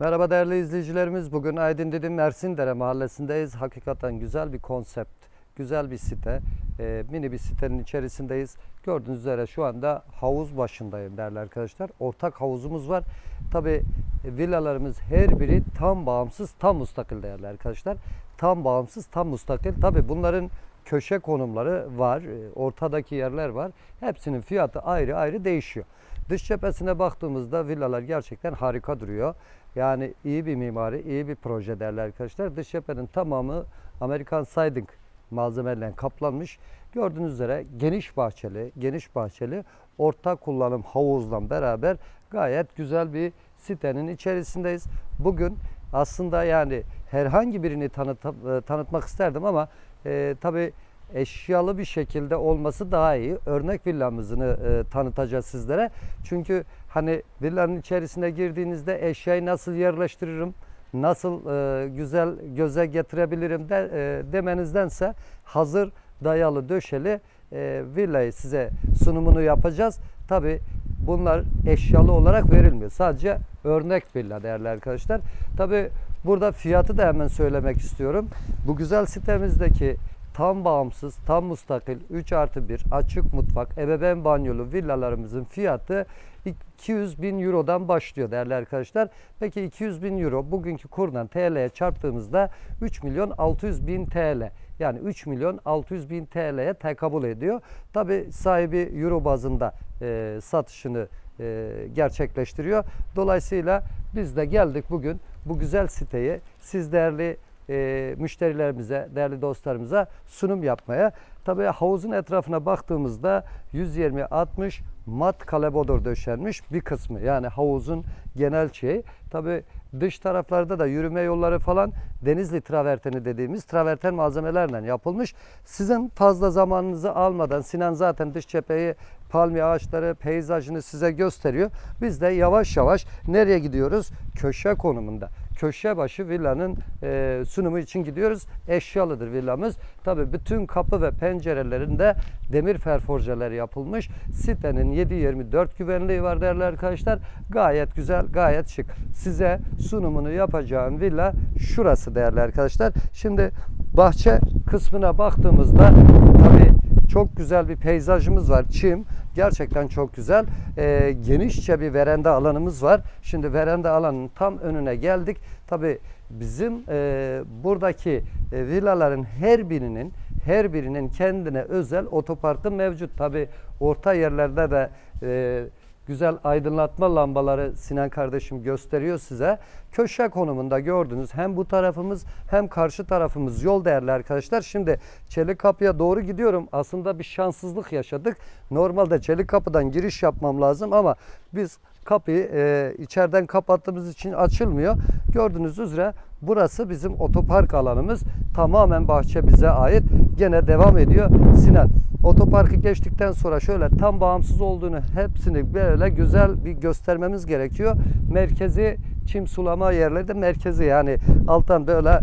Merhaba değerli izleyicilerimiz. Bugün Aydın Dedim Mersindere mahallesindeyiz. Hakikaten güzel bir konsept, güzel bir site. Ee, mini bir sitenin içerisindeyiz. Gördüğünüz üzere şu anda havuz başındayım değerli arkadaşlar. Ortak havuzumuz var. Tabi villalarımız her biri tam bağımsız, tam mustakil değerli arkadaşlar. Tam bağımsız, tam mustakil. Tabi bunların köşe konumları var, e, ortadaki yerler var. Hepsinin fiyatı ayrı ayrı değişiyor. Dış cephesine baktığımızda villalar gerçekten harika duruyor. Yani iyi bir mimari, iyi bir proje derler arkadaşlar. Dış cephenin tamamı Amerikan siding malzemelerle kaplanmış. Gördüğünüz üzere geniş bahçeli, geniş bahçeli ortak kullanım havuzla beraber gayet güzel bir sitenin içerisindeyiz. Bugün aslında yani herhangi birini tanıt, e, tanıtmak isterdim ama e, tabii eşyalı bir şekilde olması daha iyi. Örnek villamızını e, tanıtacağız sizlere. Çünkü hani villanın içerisine girdiğinizde eşyayı nasıl yerleştiririm, nasıl e, güzel göze getirebilirim de, e, demenizdense hazır dayalı döşeli e, villayı size sunumunu yapacağız. Tabi bunlar eşyalı olarak verilmiyor. Sadece örnek villa değerli arkadaşlar. Tabi burada fiyatı da hemen söylemek istiyorum. Bu güzel sitemizdeki tam bağımsız, tam mustakil 3 artı 1 açık mutfak, ebeveyn banyolu villalarımızın fiyatı 200 bin eurodan başlıyor değerli arkadaşlar. Peki 200 bin euro bugünkü kurdan TL'ye çarptığımızda 3 milyon 600 bin TL. Yani 3 milyon 600 bin TL'ye tekabül ediyor. Tabi sahibi euro bazında e, satışını e, gerçekleştiriyor. Dolayısıyla biz de geldik bugün bu güzel siteyi siz değerli e, müşterilerimize, değerli dostlarımıza sunum yapmaya. Tabii havuzun etrafına baktığımızda 120-60 mat kalebodor döşenmiş bir kısmı. Yani havuzun genel şeyi. Tabii dış taraflarda da yürüme yolları falan Denizli traverteni dediğimiz traverten malzemelerle yapılmış. Sizin fazla zamanınızı almadan Sinan zaten dış cepheyi palmiye ağaçları peyzajını size gösteriyor. Biz de yavaş yavaş nereye gidiyoruz? Köşe konumunda köşe başı villanın e, sunumu için gidiyoruz. Eşyalıdır villamız. Tabi bütün kapı ve pencerelerinde demir ferforjeler yapılmış. Sitenin 7-24 güvenliği var değerli arkadaşlar. Gayet güzel, gayet şık. Size sunumunu yapacağım villa şurası değerli arkadaşlar. Şimdi bahçe kısmına baktığımızda tabi çok güzel bir peyzajımız var. Çim gerçekten çok güzel. Ee, genişçe bir veranda alanımız var. Şimdi veranda alanının tam önüne geldik. Tabi bizim e, buradaki e, villaların her birinin her birinin kendine özel otoparkı mevcut. Tabi orta yerlerde de e, güzel aydınlatma lambaları Sinan kardeşim gösteriyor size. Köşe konumunda gördünüz hem bu tarafımız hem karşı tarafımız yol değerli arkadaşlar. Şimdi Çelik Kapı'ya doğru gidiyorum. Aslında bir şanssızlık yaşadık. Normalde Çelik Kapı'dan giriş yapmam lazım ama biz kapıyı e, içeriden kapattığımız için açılmıyor. Gördüğünüz üzere burası bizim otopark alanımız. Tamamen bahçe bize ait. Gene devam ediyor. Sinan otoparkı geçtikten sonra şöyle tam bağımsız olduğunu hepsini böyle güzel bir göstermemiz gerekiyor. Merkezi çim sulama yerleri de merkezi yani alttan böyle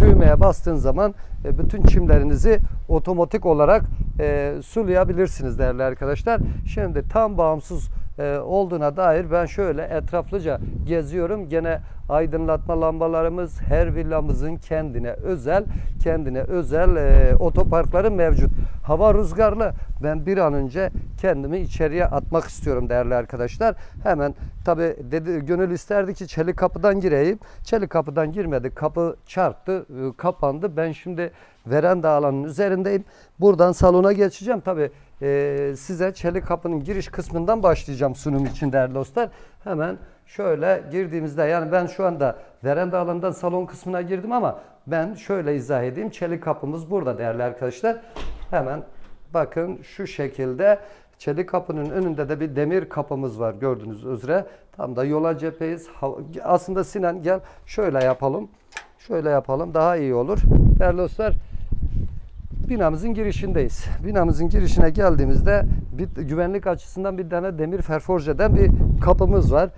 düğmeye bastığın zaman e, bütün çimlerinizi otomatik olarak e, sulayabilirsiniz değerli arkadaşlar. Şimdi tam bağımsız e, olduğuna dair ben şöyle etraflıca geziyorum. Gene aydınlatma lambalarımız her villamızın kendine özel kendine özel e, otoparkları mevcut. Hava rüzgarlı. Ben bir an önce kendimi içeriye atmak istiyorum değerli arkadaşlar. Hemen tabi dedi gönül isterdi ki çelik kapıdan gireyim. Çelik kapıdan girmedi. Kapı çarptı, e, kapandı. Ben şimdi veranda alanının üzerindeyim. Buradan salona geçeceğim. Tabi e, size çelik kapının giriş kısmından başlayacağım sunum için değerli dostlar. Hemen şöyle girdiğimizde yani ben şu anda veranda alanından salon kısmına girdim ama ben şöyle izah edeyim. Çelik kapımız burada değerli arkadaşlar. Hemen bakın şu şekilde çelik kapının önünde de bir demir kapımız var gördüğünüz üzere. Tam da yola cepheyiz. Aslında Sinan gel şöyle yapalım. Şöyle yapalım daha iyi olur. Değerli dostlar binamızın girişindeyiz. Binamızın girişine geldiğimizde bir güvenlik açısından bir tane demir ferforjeden bir kapımız var.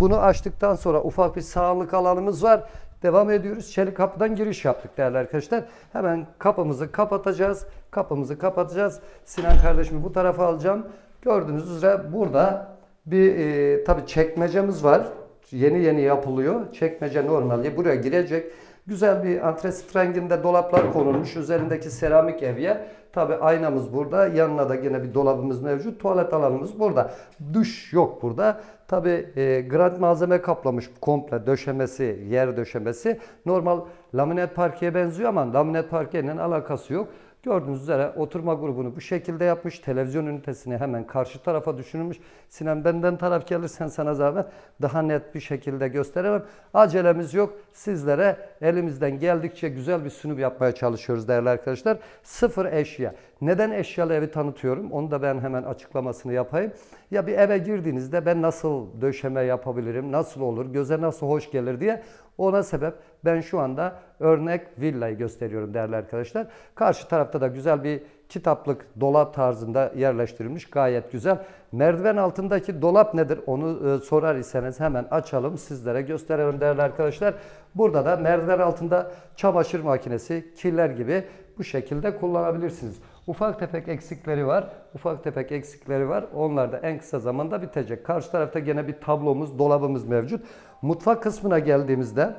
Bunu açtıktan sonra ufak bir sağlık alanımız var. Devam ediyoruz. Çelik kapıdan giriş yaptık değerli arkadaşlar. Hemen kapımızı kapatacağız. Kapımızı kapatacağız. Sinan kardeşimi bu tarafa alacağım. Gördüğünüz üzere burada bir e, tabi çekmecemiz var. Yeni yeni yapılıyor. Çekmece normal. Buraya girecek. Güzel bir antresit renginde dolaplar konulmuş. Üzerindeki seramik evye. Tabi aynamız burada. Yanına da yine bir dolabımız mevcut. Tuvalet alanımız burada. Duş yok burada. Tabi e, grant malzeme kaplamış komple döşemesi, yer döşemesi. Normal laminat parkeye benziyor ama laminat parkeyle alakası yok. Gördüğünüz üzere oturma grubunu bu şekilde yapmış. Televizyon ünitesini hemen karşı tarafa düşünülmüş. Sinan benden taraf gelirsen sana zahmet daha net bir şekilde gösteremem. Acelemiz yok. Sizlere elimizden geldikçe güzel bir sunum yapmaya çalışıyoruz değerli arkadaşlar. Sıfır eşya. Neden eşyalı evi tanıtıyorum? Onu da ben hemen açıklamasını yapayım. Ya bir eve girdiğinizde ben nasıl döşeme yapabilirim, nasıl olur, göze nasıl hoş gelir diye ona sebep ben şu anda örnek villayı gösteriyorum değerli arkadaşlar. Karşı tarafta da güzel bir kitaplık dolap tarzında yerleştirilmiş. Gayet güzel. Merdiven altındaki dolap nedir? Onu e, sorar iseniz hemen açalım sizlere gösterelim değerli arkadaşlar. Burada da merdiven altında çamaşır makinesi, kirler gibi bu şekilde kullanabilirsiniz. Ufak tefek eksikleri var. Ufak tefek eksikleri var. Onlar da en kısa zamanda bitecek. Karşı tarafta gene bir tablomuz, dolabımız mevcut. Mutfak kısmına geldiğimizde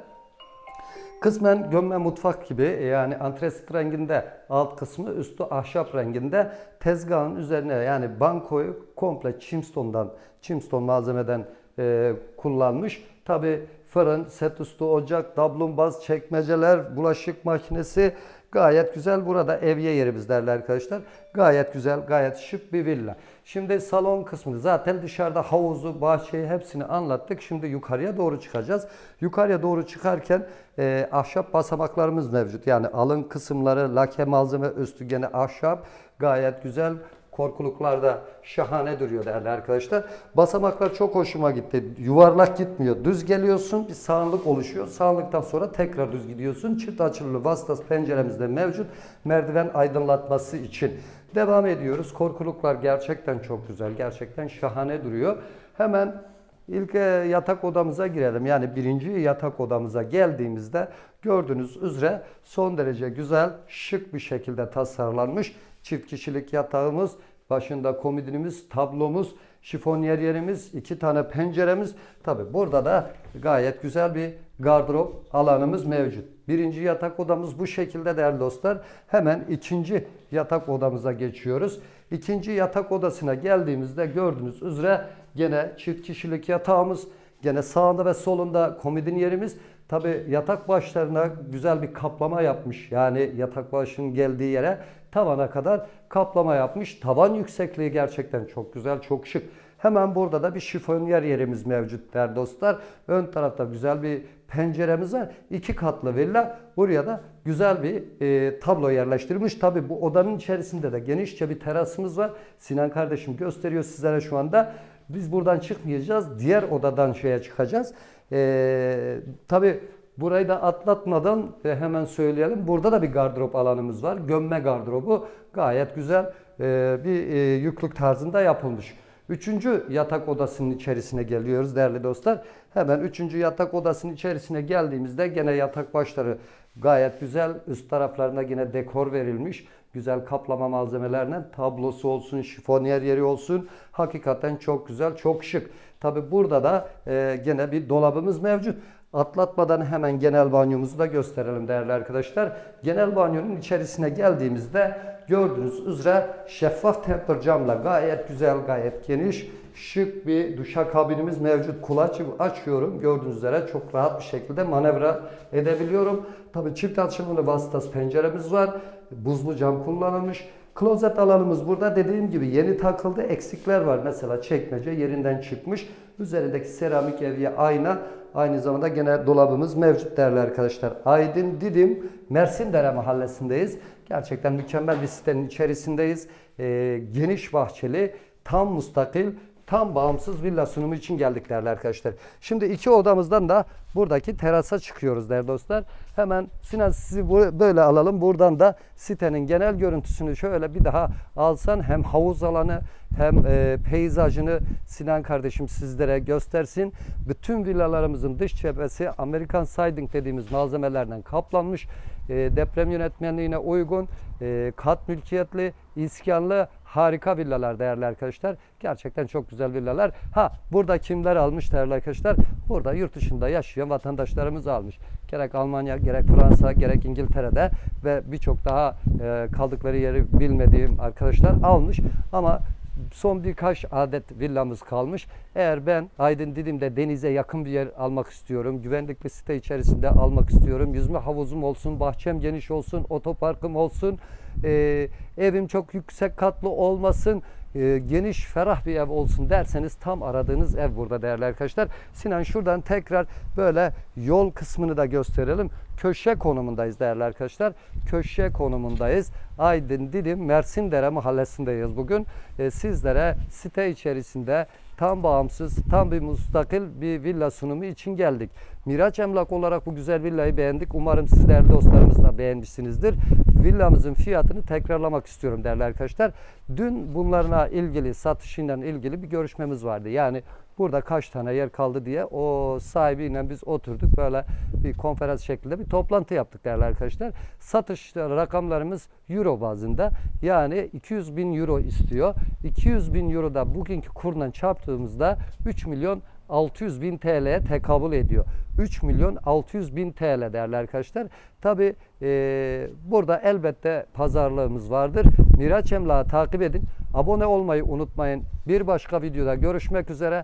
Kısmen gömme mutfak gibi yani antresit renginde alt kısmı üstü ahşap renginde tezgahın üzerine yani bankoyu komple çimstondan, çimston malzemeden e, kullanmış. Tabi fırın, set üstü ocak, dablumbaz, çekmeceler, bulaşık makinesi gayet güzel. Burada evye yerimiz derler arkadaşlar. Gayet güzel, gayet şık bir villa. Şimdi salon kısmını zaten dışarıda havuzu, bahçeyi hepsini anlattık. Şimdi yukarıya doğru çıkacağız. Yukarıya doğru çıkarken e, ahşap basamaklarımız mevcut. Yani alın kısımları, lake malzeme üstü gene ahşap. Gayet güzel. Korkuluklar da şahane duruyor değerli arkadaşlar. Basamaklar çok hoşuma gitti. Yuvarlak gitmiyor. Düz geliyorsun bir sağlık oluşuyor. Sağlıktan sonra tekrar düz gidiyorsun. Çift açılı vasıtası penceremizde mevcut. Merdiven aydınlatması için. Devam ediyoruz. Korkuluklar gerçekten çok güzel. Gerçekten şahane duruyor. Hemen ilk e, yatak odamıza girelim. Yani birinci yatak odamıza geldiğimizde gördüğünüz üzere son derece güzel, şık bir şekilde tasarlanmış çift kişilik yatağımız, başında komodinimiz, tablomuz, şifonyer yerimiz, iki tane penceremiz. Tabi burada da gayet güzel bir gardırop alanımız mevcut. Birinci yatak odamız bu şekilde değerli dostlar. Hemen ikinci yatak odamıza geçiyoruz. İkinci yatak odasına geldiğimizde gördüğünüz üzere gene çift kişilik yatağımız, gene sağında ve solunda komodin yerimiz. Tabi yatak başlarına güzel bir kaplama yapmış. Yani yatak başının geldiği yere tavana kadar kaplama yapmış. Tavan yüksekliği gerçekten çok güzel, çok şık. Hemen burada da bir şifonyer yerimiz mevcut değerli dostlar. Ön tarafta güzel bir penceremiz var. İki katlı villa. Buraya da güzel bir e, tablo yerleştirilmiş. Tabi bu odanın içerisinde de genişçe bir terasımız var. Sinan kardeşim gösteriyor sizlere şu anda. Biz buradan çıkmayacağız. Diğer odadan şeye çıkacağız. E, tabii Burayı da atlatmadan e, hemen söyleyelim. Burada da bir gardırop alanımız var. Gömme gardırobu gayet güzel e, bir e, yüklük tarzında yapılmış. Üçüncü yatak odasının içerisine geliyoruz değerli dostlar. Hemen üçüncü yatak odasının içerisine geldiğimizde gene yatak başları gayet güzel. Üst taraflarına yine dekor verilmiş. Güzel kaplama malzemelerle tablosu olsun, şifonyer yeri olsun. Hakikaten çok güzel, çok şık. Tabi burada da e, gene bir dolabımız mevcut. Atlatmadan hemen genel banyomuzu da gösterelim değerli arkadaşlar. Genel banyonun içerisine geldiğimizde gördüğünüz üzere şeffaf temper camla gayet güzel, gayet geniş, şık bir duşakabinimiz mevcut. Kulaç açıyorum. Gördüğünüz üzere çok rahat bir şekilde manevra edebiliyorum. Tabii çift açılımlı vasıtası penceremiz var. Buzlu cam kullanılmış. Klozet alanımız burada dediğim gibi yeni takıldı. Eksikler var. Mesela çekmece yerinden çıkmış. Üzerindeki seramik evye ayna Aynı zamanda gene dolabımız mevcut değerli arkadaşlar. Aydın Didim Mersindere mahallesindeyiz. Gerçekten mükemmel bir sitenin içerisindeyiz. Ee, geniş bahçeli, tam mustakil, tam bağımsız villa sunumu için geldik değerli arkadaşlar. Şimdi iki odamızdan da buradaki terasa çıkıyoruz değerli dostlar. Hemen Sinan sizi böyle alalım. Buradan da sitenin genel görüntüsünü şöyle bir daha alsan hem havuz alanı hem e, peyzajını Sinan kardeşim sizlere göstersin. Bütün villalarımızın dış cephesi Amerikan siding dediğimiz malzemelerden kaplanmış. E, deprem yönetmenliğine uygun, e, kat mülkiyetli, iskanlı harika villalar değerli arkadaşlar. Gerçekten çok güzel villalar. Ha burada kimler almış değerli arkadaşlar? Burada yurt dışında yaşayan vatandaşlarımız almış. Gerek Almanya, gerek Fransa, gerek İngiltere'de ve birçok daha e, kaldıkları yeri bilmediğim arkadaşlar almış. Ama son birkaç adet villamız kalmış. Eğer ben Aydın Didim'de denize yakın bir yer almak istiyorum. Güvenlik bir site içerisinde almak istiyorum. Yüzme havuzum olsun, bahçem geniş olsun, otoparkım olsun. e, evim çok yüksek katlı olmasın. E, geniş, ferah bir ev olsun derseniz tam aradığınız ev burada değerli arkadaşlar. Sinan şuradan tekrar böyle yol kısmını da gösterelim. Köşe konumundayız değerli arkadaşlar. Köşe konumundayız. Aydın Didim Mersindere mahallesindeyiz bugün. E, sizlere site içerisinde tam bağımsız, tam bir mustakil bir villa sunumu için geldik. Miraç Emlak olarak bu güzel villayı beğendik. Umarım siz değerli dostlarımız da beğenmişsinizdir. Villamızın fiyatını tekrarlamak istiyorum değerli arkadaşlar. Dün bunlarla ilgili, satışıyla ilgili bir görüşmemiz vardı. Yani burada kaç tane yer kaldı diye o sahibiyle biz oturduk böyle bir konferans şeklinde bir toplantı yaptık değerli arkadaşlar. Satış rakamlarımız euro bazında yani 200 bin euro istiyor. 200 bin euro da bugünkü kurla çarptığımızda 3 milyon 600 bin TL'ye tekabül ediyor. 3 milyon 600 bin TL değerli arkadaşlar. Tabi burada elbette pazarlığımız vardır. Miraç Emlak'ı takip edin. Abone olmayı unutmayın. Bir başka videoda görüşmek üzere.